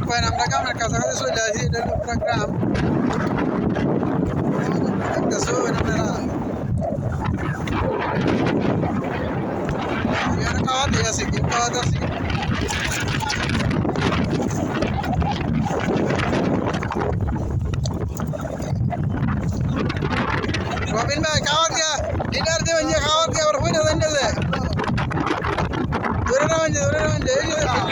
Bueno, acá el caso de eso ya programa. no nada. Yo no me Por no de.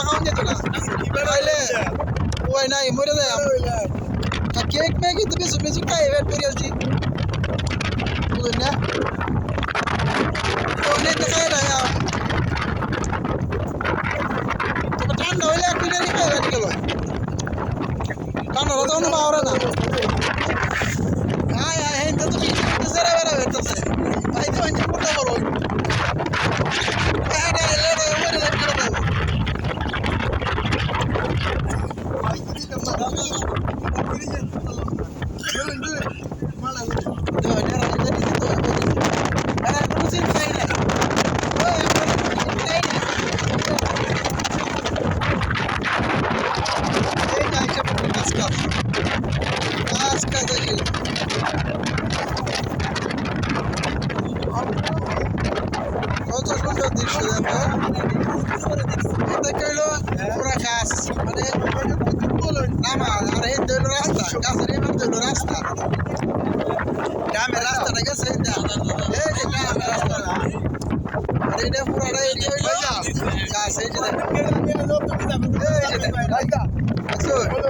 Aman dediler. Öyle. Vay nay mırı da yap. Kaki ekmeğe gitti bizi bizi kaybet bir yazdı. Bulun ne? O ne de kayla ya. Kapatan da öyle akıllı kaybet geliyor. Kan orada onu bağırana. Thank you. পুরা গাছ মানে নামাজ আর এই দৈল রাস্তা গাছের এবার দৈল রাস্তা গ্রামের রাস্তাটা গেছে এই যে গ্রামের রাস্তা আর এটা পুরাটা এই গাছ এই যে দেখো এই যে দেখো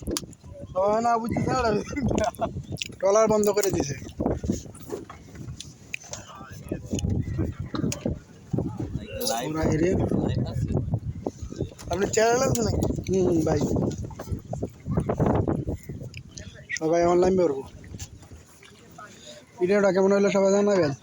ট্রলার বন্ধ করে দিছে আপনি চ্যানেল আছে নাকি হুম ভাই সবাই অনলাইন করবো ভিডিওটা কেমন হলো সবাই জানাবেন